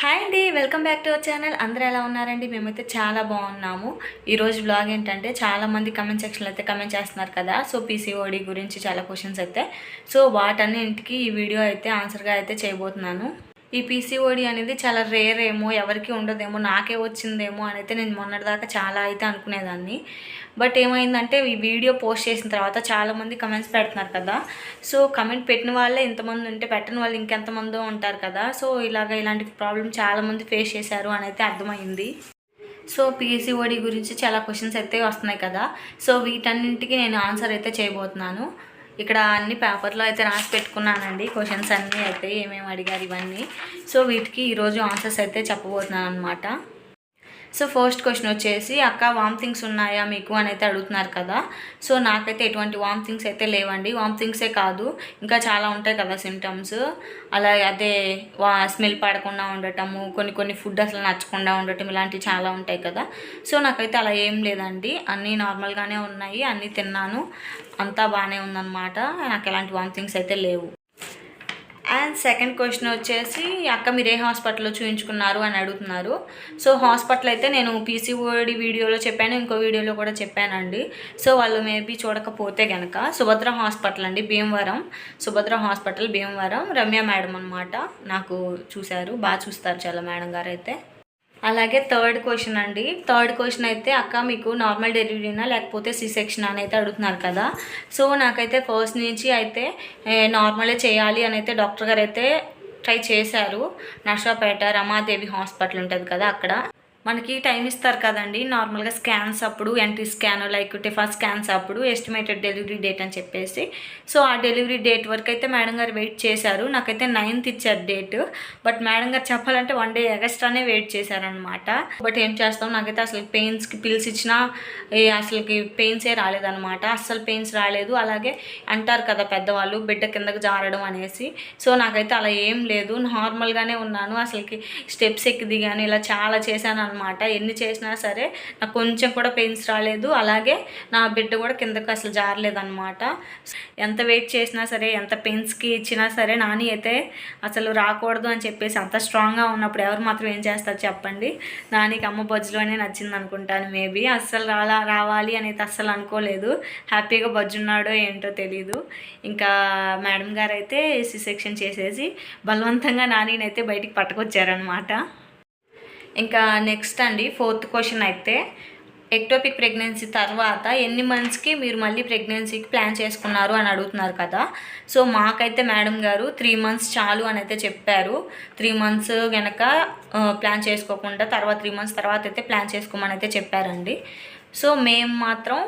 Hi అండి welcome back to our channel అందరూ ఎలా ఉన్నారండి? మేమైతే చాలా బాగున్నాము. ఈరోజు బ్లాగ్ ఏంటంటే చాలా మంది కమెంట్ సెక్షన్లో అయితే కమెంట్ చేస్తున్నారు కదా. సో పీసీఓడి గురించి చాలా క్వశ్చన్స్ అయితే. సో వాటన్నింటికి ఈ వీడియో అయితే ఆన్సర్గా అయితే చేయబోతున్నాను. ఈ పీసీఓడి అనేది చాలా రేర్ ఏమో ఎవరికి ఉండదేమో నాకే వచ్చిందేమో అని అయితే నేను మొన్నటిదాకా చాలా అయితే అనుకునేదాన్ని. బట్ ఏమైందంటే ఈ వీడియో పోస్ట్ చేసిన తర్వాత చాలామంది కమెంట్స్ పెడుతున్నారు కదా. సో కమెంట్ పెట్టిన వాళ్ళే ఇంతమంది ఉంటే పెట్టని వాళ్ళు ఇంకెంతమందో ఉంటారు కదా. సో ఇలాగ ఇలాంటి ప్రాబ్లం చాలామంది ఫేస్ చేశారు అని అయితే అర్థమైంది. సో పీసీఓడి గురించి చాలా క్వశ్చన్స్ అయితే వస్తున్నాయి కదా. సో వీటన్నింటికి నేను ఆన్సర్ అయితే చేయబోతున్నాను. ఇక్కడ అన్ని పేపర్లో అయితే రాసి పెట్టుకున్నానండి. క్వశ్చన్స్ అన్నీ అయితే ఏమేమి అడిగారు ఇవన్నీ. సో వీటికి ఈరోజు ఆన్సర్స్ అయితే చెప్పబోతున్నాను అనమాట సో ఫస్ట్ క్వశ్చన్ వచ్చేసి అక్క వామిటింగ్స్ ఉన్నాయా మీకు? అని అయితే అడుగుతున్నారు కదా. సో నాకైతే ఎటువంటి వామిటింగ్స్ అయితే లేవండి. వామిటింగ్సే కాదు ఇంకా చాలా ఉంటాయి కదా సిమ్టమ్స్ అలా అదే వా స్మెల్ పడకుండా ఉండటము కొన్ని కొన్ని ఫుడ్ అసలు నచ్చకుండా ఉండటం ఇలాంటివి చాలా ఉంటాయి కదా. సో నాకైతే అలా ఏం లేదండి. అన్నీ నార్మల్గానే ఉన్నాయి అన్నీ తిన్నాను. అంతా బాగానే ఉందన్నమాట. నాకు ఎలాంటి వామిటింగ్స్ అయితే లేవు. అండ్ సెకండ్ క్వశ్చన్ వచ్చేసి అక్క మీరు ఏ హాస్పిటల్లో చూపించుకున్నారు అని అడుగుతున్నారు. సో హాస్పిటల్ అయితే నేను పీసీఓడి వీడియోలో చెప్పాను ఇంకో వీడియోలో కూడా చెప్పానండి. సో వాళ్ళు మేబీ చూడకపోతే కనుక సుభద్ర హాస్పిటల్ అండి భీమవరం. సుభద్ర హాస్పిటల్ భీమవరం. రమ్య మేడం అనమాట నాకు చూశారు బాగా చూస్తారు చాలా మేడం గారు అయితే. అలాగే థర్డ్ క్వశ్చన్ అండి. థర్డ్ క్వశ్చన్ అయితే అక్క మీకు నార్మల్ డెలివరీనా లేకపోతే సి సెక్షన్ అని అయితే అడుగుతున్నారు కదా. సో నాకైతే ఫస్ట్ నుంచి అయితే నార్మలే చేయాలి అని అయితే డాక్టర్ గారు అయితే ట్రై చేశారు. నర్సాపేట రమాదేవి హాస్పిటల్ ఉంటుంది కదా అక్కడ. మనకి టైం ఇస్తారు కదండి. నార్మల్గా స్కాన్స్ అప్పుడు NT scan like TIFFA scans అప్పుడు ఎస్టిమేటెడ్ డెలివరీ డేట్ అని చెప్పేసి. సో ఆ డెలివరీ డేట్ వరకు అయితే మేడం గారు వెయిట్ చేశారు. నాకైతే నైన్త్ ఇచ్చారు డేట్. బట్ మేడం గారు చెప్పాలంటే వన్ డే ఎగస్ట్రానే వెయిట్ చేశారనమాట బట్ ఏం చేస్తాం? నాకైతే అసలు పెయిన్స్కి పిల్స్ ఇచ్చినా అసలుకి పెయిన్సే రాలేదనమాట అస్సలు పెయిన్స్ రాలేదు. అలాగే అంటారు కదా పెద్దవాళ్ళు బిడ్డ కిందకి జారడం అనేసి. సో నాకైతే అలా ఏం లేదు. నార్మల్గానే ఉన్నాను. అసలుకి స్టెప్స్ ఎక్కి దిగాను ఇలా చాలా చేశాను అనమాట ఎన్ని చేసినా సరే నాకు కొంచెం కూడా పెయిన్స్ రాలేదు. అలాగే నా బిడ్డ కూడా కిందకు అసలు జారలేదనమాట. ఎంత వెయిట్ చేసినా సరే ఎంత పెయిన్స్కి ఇచ్చినా సరే నాని అయితే అసలు రాకూడదు అని చెప్పేసి అంత స్ట్రాంగ్గా ఉన్నప్పుడు ఎవరు మాత్రం ఏం చేస్తారు చెప్పండి. నానికి అమ్మ బొజ్జులోనే నచ్చింది అనుకుంటాను మేబీ అస్సలు రాలా రావాలి అనేది అస్సలు అనుకోలేదు. హ్యాపీగా బొజ్జున్నాడో ఏంటో తెలీదు. ఇంకా మేడం గారు అయితే సి సెక్షన్ చేసేసి బలవంతంగా నానినైతే బయటికి పట్టుకొచ్చారనమాట. ఇంకా నెక్స్ట్ అండి ఫోర్త్ క్వశ్చన్ అయితే ఎక్టోపిక్ ప్రెగ్నెన్సీ తర్వాత ఎన్ని మంత్స్కి మీరు మళ్ళీ ప్రెగ్నెన్సీకి ప్లాన్ చేసుకున్నారు అని అడుగుతున్నారు కదా. సో మాకైతే మేడం గారు త్రీ మంత్స్ చాలు అని అయితే చెప్పారు. త్రీ మంత్స్ కనుక ప్లాన్ చేసుకోకుండా తర్వాత త్రీ మంత్స్ తర్వాత అయితే ప్లాన్ చేసుకోమని అయితే చెప్పారండి. సో మేము మాత్రం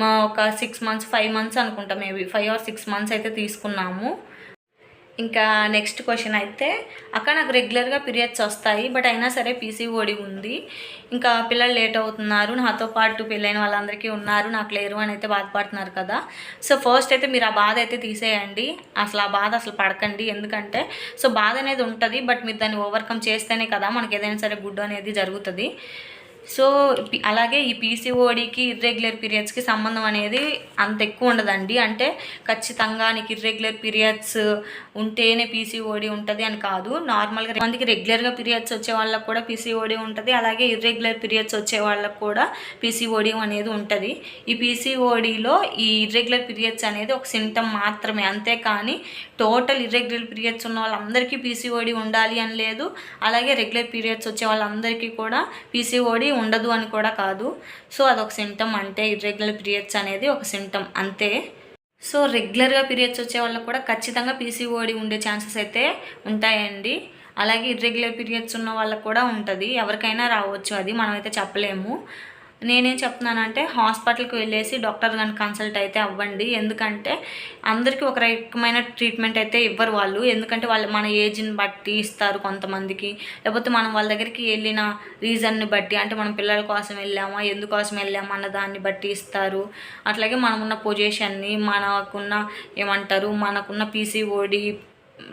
మా ఒక సిక్స్ మంత్స్ ఫైవ్ మంత్స్ అనుకుంటా. Maybe five or six months అయితే తీసుకున్నాము. ఇంకా నెక్స్ట్ క్వశ్చన్ అయితే అక్క నాకు రెగ్యులర్గా పీరియడ్స్ వస్తాయి బట్ అయినా సరే పీసీఓడి ఉంది. ఇంకా పిల్లలు లేట్ అవుతున్నారు నాతో పాటు పెళ్ళైన వాళ్ళందరికీ ఉన్నారు నాకు లేరు అని అయితే బాధపడుతున్నారు కదా. సో ఫస్ట్ అయితే మీరు ఆ బాధ అయితే తీసేయండి. అసలు ఆ బాధ అసలు పడకండి. ఎందుకంటే సో బాధ అనేది ఉంటుంది బట్ మీరు దాన్ని ఓవర్కమ్ చేస్తేనే కదా మనకి ఏదైనా సరే గుడ్ అనేది జరుగుతుంది. సో అలాగే ఈ పీసీఓడికి ఇర్రెగ్యులర్ పీరియడ్స్కి సంబంధం అనేది అంత ఎక్కువ ఉండదండి. అంటే ఖచ్చితంగా నీకు ఇర్రెగ్యులర్ పీరియడ్స్ ఉంటేనే పీసీఓడి ఉంటుంది అని కాదు. నార్మల్గా మందికి రెగ్యులర్గా పీరియడ్స్ వచ్చే వాళ్ళకు కూడా పీసీఓడి ఉంటుంది. అలాగే ఇర్రెగ్యులర్ పీరియడ్స్ వచ్చే వాళ్ళకు కూడా పీసీఓడి అనేది ఉంటుంది. ఈ పీసీఓడిలో ఈ ఇర్రెగ్యులర్ పీరియడ్స్ అనేది ఒక సిమ్టమ్ మాత్రమే. అంతేకాని టోటల్ ఇర్రెగ్యులర్ పీరియడ్స్ ఉన్న వాళ్ళందరికీ పీసీఓడి ఉండాలి అని లేదు. అలాగే రెగ్యులర్ పీరియడ్స్ వచ్చే వాళ్ళందరికీ కూడా పీసీఓడి ఉండదు అని కూడా కాదు. సో అదొక సిమ్టమ్ అంటే ఇర్రెగ్యులర్ పీరియడ్స్ అనేది ఒక సిమ్టమ్ అంతే. సో రెగ్యులర్గా పీరియడ్స్ వచ్చే వాళ్ళకి కూడా ఖచ్చితంగా పీసీఓడి ఉండే ఛాన్సెస్ అయితే ఉంటాయండి. అలాగే ఇర్రెగ్యులర్ పీరియడ్స్ ఉన్న వాళ్ళకి కూడా ఉంటుంది. ఎవరికైనా రావచ్చు. అది మనమైతే చెప్పలేము. నేనేం చెప్తున్నానంటే హాస్పిటల్కి వెళ్ళేసి డాక్టర్ కానీ కన్సల్ట్ అయితే అవ్వండి. ఎందుకంటే అందరికీ ఒక రకమైన ట్రీట్మెంట్ అయితే ఇవ్వరు వాళ్ళు. ఎందుకంటే వాళ్ళు మన ఏజ్ని బట్టి ఇస్తారు కొంతమందికి. లేకపోతే మనం వాళ్ళ దగ్గరికి వెళ్ళిన రీజన్ని బట్టి అంటే మనం పిల్లల కోసం వెళ్ళామా ఎందుకోసం వెళ్ళామా అన్న దాన్ని బట్టి ఇస్తారు. అట్లాగే మనమున్న పొజిషన్ని మనకున్న ఏమంటారు మనకున్న పీసీఓడి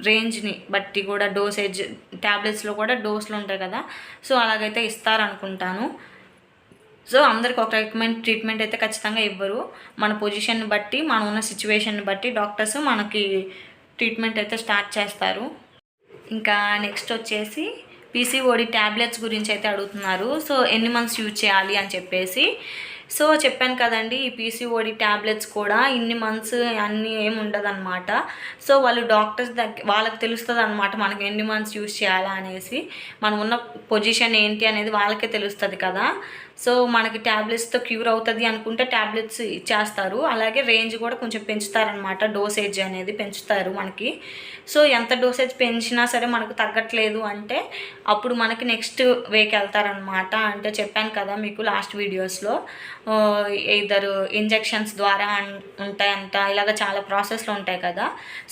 రేంజ్ని బట్టి కూడా డోసేజ్ ట్యాబ్లెట్స్లో కూడా డోస్లు ఉంటాయి కదా. సో అలాగైతే ఇస్తారనుకుంటాను. సో అందరికి ఒక రకమైన ట్రీట్మెంట్ అయితే ఖచ్చితంగా ఇవ్వరు. మన పొజిషన్ని బట్టి మనం ఉన్న సిచ్యువేషన్ని బట్టి డాక్టర్స్ మనకి ట్రీట్మెంట్ అయితే స్టార్ట్ చేస్తారు. ఇంకా నెక్స్ట్ వచ్చేసి పీసీఓడి ట్యాబ్లెట్స్ గురించి అయితే అడుగుతున్నారు. సో ఎన్ని మంత్స్ యూజ్ చేయాలి అని చెప్పేసి. సో చెప్పాను కదండి ఈ పీసీఓడి ట్యాబ్లెట్స్ కూడా ఇన్ని మంత్స్ అన్ని ఏమి ఉండదన్నమాట. సో వాళ్ళు డాక్టర్స్ దగ్గర వాళ్ళకి తెలుస్తుంది అనమాట మనకి ఎన్ని మంత్స్ యూజ్ చేయాలా అనేసి. మనం ఉన్న పొజిషన్ ఏంటి అనేది వాళ్ళకే తెలుస్తుంది కదా. సో మనకి ట్యాబ్లెట్స్తో క్యూర్ అవుతుంది అనుకుంటే ట్యాబ్లెట్స్ ఇచ్చేస్తారు. అలాగే రేంజ్ కూడా కొంచెం పెంచుతారనమాట డోసేజ్ అనేది పెంచుతారు మనకి. సో ఎంత డోసేజ్ పెంచినా సరే మనకు తగ్గట్లేదు అంటే అప్పుడు మనకి నెక్స్ట్ వేకి వెళ్తారనమాట అంటే చెప్పాను కదా మీకు లాస్ట్ వీడియోస్లో ఇద్దరు ఇంజెక్షన్స్ ద్వారా ఉంటాయంట. ఇలాగ చాలా ప్రాసెస్లు ఉంటాయి కదా.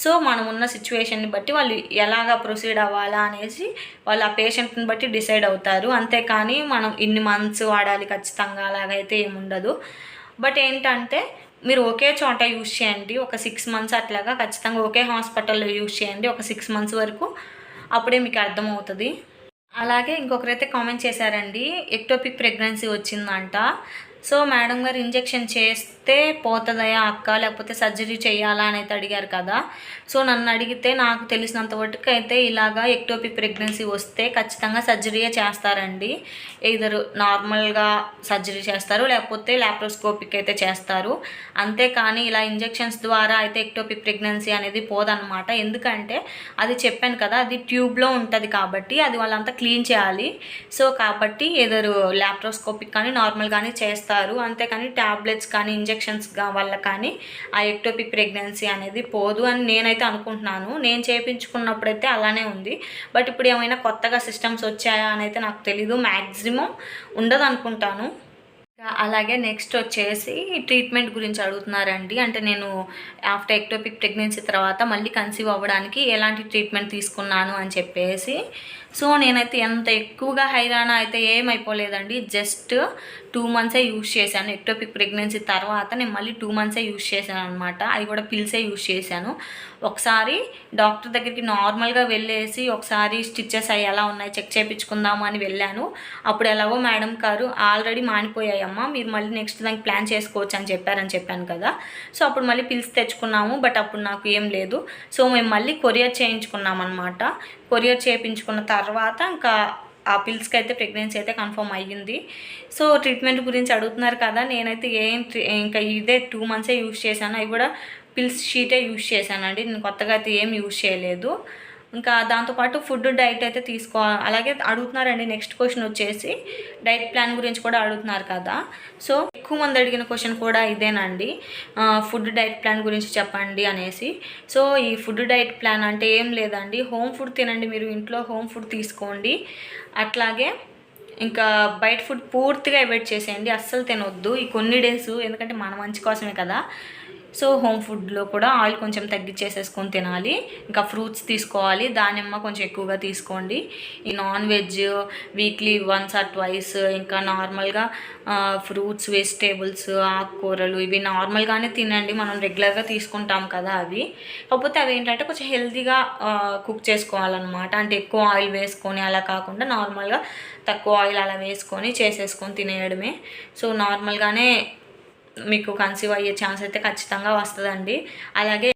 సో మనం ఉన్న సిచ్యువేషన్ని బట్టి వాళ్ళు ఎలాగ ప్రొసీడ్ అవ్వాలా అనేసి వాళ్ళు ఆ పేషెంట్ని బట్టి డిసైడ్ అవుతారు. అంతేకాని మనం ఇన్ని మంత్స్ వాడాలి ఖచ్చితంగా అలాగైతే ఏముండదు. బట్ ఏంటంటే మీరు ఒకే చోట యూజ్ చేయండి. ఒక సిక్స్ మంత్స్ అట్లాగా ఖచ్చితంగా ఒకే హాస్పిటల్లో యూజ్ చేయండి. ఒక సిక్స్ మంత్స్ వరకు అప్పుడే మీకు అర్థమవుతుంది. అలాగే ఇంకొకరైతే కామెంట్ చేశారండి. ఎక్టోపిక్ ప్రెగ్నెన్సీ వచ్చిందంట. సో మేడం గారు ఇంజెక్షన్ చేస్తే పోతుందయా అక్క? లేకపోతే సర్జరీ చేయాలా అనేది అడిగారు కదా. సో నన్ను అడిగితే నాకు తెలిసినంత వరకు అయితే ఇలాగా ఎక్టోపిక్ ప్రెగ్నెన్సీ వస్తే ఖచ్చితంగా సర్జరీయే చేస్తారండి. ఇద్దరు నార్మల్గా సర్జరీ చేస్తారు లేకపోతే ల్యాప్రోస్కోపిక్ అయితే చేస్తారు. అంతేకాని ఇలా ఇంజెక్షన్స్ ద్వారా అయితే ఎక్టోపిక్ ప్రెగ్నెన్సీ అనేది పోదనమాట ఎందుకంటే అది చెప్పాను కదా అది ట్యూబ్లో ఉంటుంది కాబట్టి అది వాళ్ళంతా క్లీన్ చేయాలి. సో కాబట్టి ఎదురు లాప్రోస్కోపిక్ కానీ నార్మల్ కానీ చేస్తారు. అంతేకాని ట్యాబ్లెట్స్ కానీ ఇంజెక్షన్స్ వల్ల కానీ ఆ ఎక్టోపిక్ ప్రెగ్నెన్సీ అనేది పోదు అని నేనైతే అనుకుంటున్నాను. నేను చేయించుకున్నప్పుడైతే అలానే ఉంది. బట్ ఇప్పుడు ఏమైనా కొత్తగా సిస్టమ్స్ వచ్చాయా అని అయితే నాకు తెలీదు. మ్యాక్సిమం ఉండదు అనుకుంటాను అలాగే నెక్స్ట్ వచ్చేసి ట్రీట్మెంట్ గురించి అడుగుతున్నారండి. అంటే నేను ఆఫ్టర్ ఎక్టోపిక్ ప్రెగ్నెన్సీ తర్వాత మళ్ళీ కన్సీవ్ అవ్వడానికి ఎలాంటి ట్రీట్మెంట్ తీసుకున్నాను అని చెప్పేసి సో నేనైతే ఎంత ఎక్కువగా హైరాణ అయితే ఏమైపోలేదండి. జస్ట్ టూ మంత్సే యూజ్ చేశాను. ఎక్టోపిక్ ప్రెగ్నెన్సీ తర్వాత నేను మళ్ళీ టూ మంత్సే యూజ్ చేశాను అనమాట అది కూడా పిల్సే యూజ్ చేశాను. ఒకసారి డాక్టర్ దగ్గరికి నార్మల్గా వెళ్ళేసి ఒకసారి స్టిచ్చెస్ అవి ఎలా ఉన్నాయి చెక్ చేయించుకుందాము అని వెళ్ళాను. అప్పుడు ఎలాగో మేడం గారు ఆల్రెడీ మానిపోయాయమ్మా మీరు మళ్ళీ నెక్స్ట్ దానికి ప్లాన్ చేసుకోవచ్చు అని చెప్పారని చెప్పాను కదా. సో అప్పుడు మళ్ళీ పిల్స్ తెచ్చుకున్నాము బట్ అప్పుడు నాకు ఏం లేదు. సో మేము మళ్ళీ కొరియర్ చేయించుకున్నాం అనమాట కొరియర్ చేయించుకున్న తర్వాత ఇంకా ఆ పిల్స్కి అయితే ప్రెగ్నెన్సీ అయితే కన్ఫర్మ్ అయ్యింది. సో ట్రీట్మెంట్ గురించి అడుగుతున్నారు కదా నేనైతే ఏం ట్రీ- ఇంకా ఇదే టూ మంత్సే యూజ్ చేశాను. అవి కూడా పిల్స్ షీటే యూజ్ చేశానండి. నేను కొత్తగా అయితే ఏం యూజ్ చేయలేదు. ఇంకా దాంతోపాటు ఫుడ్ డైట్ అయితే తీసుకోవాలి అలాగే అడుగుతున్నారండి నెక్స్ట్ క్వశ్చన్ వచ్చేసి డైట్ ప్లాన్ గురించి కూడా అడుగుతున్నారు కదా. సో ఎక్కువ మంది అడిగిన క్వశ్చన్ కూడా ఇదేనండి. ఫుడ్ డైట్ ప్లాన్ గురించి చెప్పండి అనేసి. సో ఈ ఫుడ్ డైట్ ప్లాన్ అంటే ఏం లేదండి. హోమ్ ఫుడ్ తినండి మీరు ఇంట్లో హోమ్ ఫుడ్ తీసుకోండి. అట్లాగే ఇంకా బయట ఫుడ్ పూర్తిగా అవాయిడ్ చేసేయండి. అస్సలు తినొద్దు. ఈ కొన్ని డేస్ ఎందుకంటే మన మంచి కోసమే కదా. సో హోమ్ ఫుడ్లో కూడా ఆయిల్ కొంచెం తగ్గించేసేసుకొని తినాలి. ఇంకా ఫ్రూట్స్ తీసుకోవాలి. దానిమ్మ కొంచెం ఎక్కువగా తీసుకోండి. ఈ non veg weekly once or twice ఇంకా నార్మల్గా ఫ్రూట్స్ వెజిటేబుల్స్ ఆకుకూరలు ఇవి నార్మల్గానే తినండి. మనం రెగ్యులర్గా తీసుకుంటాం కదా అవి. కాకపోతే అవి ఏంటంటే కొంచెం హెల్తీగా కుక్ చేసుకోవాలన్నమాట. అంటే ఎక్కువ ఆయిల్ వేసుకొని అలా కాకుండా నార్మల్గా తక్కువ ఆయిల్ అలా వేసుకొని చేసేసుకొని తినేయడమే. సో నార్మల్గానే మీకు కన్సీవ్ అయ్యే ఛాన్స్ అయితే ఖచ్చితంగా వస్తుందండి. అలాగే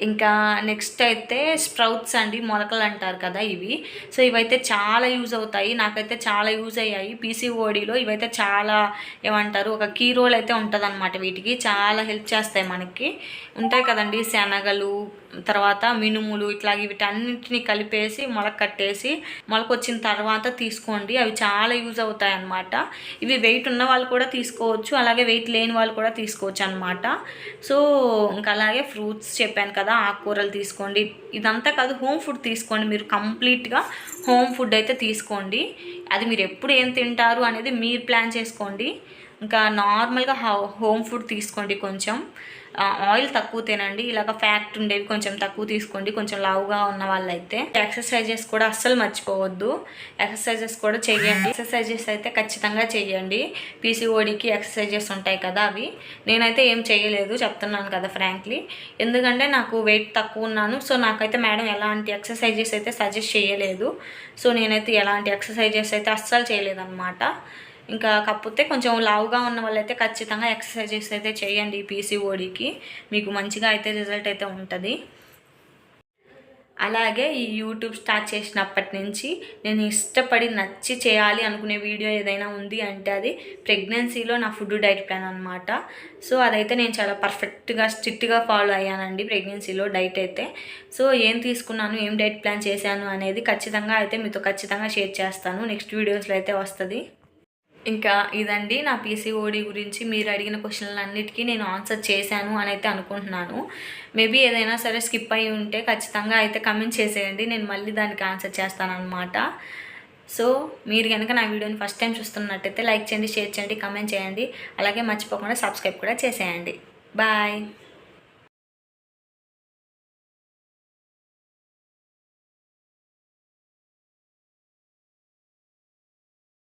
ఇంకా నెక్స్ట్ అయితే స్ప్రౌట్స్ అండి మొలకలు అంటారు కదా ఇవి. సో ఇవైతే చాలా యూజ్ అవుతాయి. నాకైతే చాలా యూజ్ అయ్యాయి. పీసీఓడిలో ఇవైతే చాలా ఏమంటారు ఒక కీ రోల్ అయితే ఉంటుంది వీటికి. చాలా హెల్ప్ చేస్తాయి మనకి. ఉంటాయి కదండి శనగలు తర్వాత మినుములు ఇట్లా వీటన్నిటిని కలిపేసి మొలక కట్టేసి మొలక వచ్చిన తర్వాత తీసుకోండి. అవి చాలా యూజ్ అవుతాయి అన్నమాట ఇవి వెయిట్ ఉన్న వాళ్ళు కూడా తీసుకోవచ్చు అలాగే వెయిట్ లేని వాళ్ళు కూడా తీసుకోవచ్చు అనమాట సో ఇంకా అలాగే ఫ్రూట్స్ చెప్పాను కదా ఆకుకూరలు తీసుకోండి. ఇదంతా కాదు హోమ్ ఫుడ్ తీసుకోండి. మీరు కంప్లీట్గా హోమ్ ఫుడ్ అయితే తీసుకోండి. అది మీరు ఎప్పుడు ఏం తింటారు అనేది మీరు ప్లాన్ చేసుకోండి. ఇంకా నార్మల్గా హోమ్ ఫుడ్ తీసుకోండి కొంచెం. ఆయిల్ తక్కువ తినండి. ఇలాగ ఫ్యాక్ట్ ఉండేవి కొంచెం తక్కువ తీసుకోండి. కొంచెం లావుగా ఉన్న వాళ్ళైతే. ఎక్సర్సైజెస్ కూడా అస్సలు మర్చిపోవద్దు. ఎక్సర్సైజెస్ కూడా చేయండి ఎక్సర్సైజెస్ అయితే ఖచ్చితంగా చేయండి పీసీఓడికి ఎక్సర్సైజెస్ ఉంటాయి కదా అవి. నేనైతే ఏం చేయలేదు చెప్తున్నాను కదా ఫ్రాంక్లీ ఎందుకంటే నాకు వెయిట్ తక్కువ ఉన్నాను. సో నాకైతే మేడం ఎలాంటి ఎక్సర్సైజెస్ అయితే సజెస్ట్ చేయలేదు సో నేనైతే ఎలాంటి ఎక్సర్సైజెస్ అయితే అస్సలు చేయలేదన్నమాట ఇంకా కాకపోతే కొంచెం లావుగా ఉన్న వాళ్ళైతే ఖచ్చితంగా ఎక్సర్సైజెస్ అయితే చేయండి పీసీఓడికి. మీకు మంచిగా అయితే రిజల్ట్ అయితే ఉంటుంది. అలాగే ఈ యూట్యూబ్ స్టార్ట్ చేసినప్పటి నుంచి నేను ఇష్టపడి నచ్చి చేయాలి అనుకునే వీడియో ఏదైనా ఉంది అంటే అది ప్రెగ్నెన్సీలో నా ఫుడ్ డైట్ ప్లాన్ అనమాట సో అదైతే నేను చాలా పర్ఫెక్ట్గా స్ట్రిక్ట్గా ఫాలో అయ్యానండి ప్రెగ్నెన్సీలో డైట్ అయితే. సో ఏం తీసుకున్నాను ఏం డైట్ ప్లాన్ చేశాను అనేది ఖచ్చితంగా అయితే మీతో ఖచ్చితంగా షేర్ చేస్తాను. నెక్స్ట్ వీడియోస్లో అయితే వస్తుంది. ఇంకా ఇదండి నా పీసీఓడి గురించి. మీరు అడిగిన క్వశ్చన్లన్నిటికీ నేను ఆన్సర్ చేశాను అని అయితే అనుకుంటున్నాను. మేబీ ఏదైనా సరే స్కిప్ అయి ఉంటే ఖచ్చితంగా అయితే కమెంట్ చేసేయండి. నేను మళ్ళీ దానికి ఆన్సర్ చేస్తానన్నమాట. సో మీరు కనుక నా వీడియోని ఫస్ట్ టైం చూస్తున్నట్టయితే లైక్ చేయండి షేర్ చేయండి కమెంట్ చేయండి. అలాగే మర్చిపోకుండా సబ్స్క్రైబ్ కూడా చేసేయండి. బాయ్.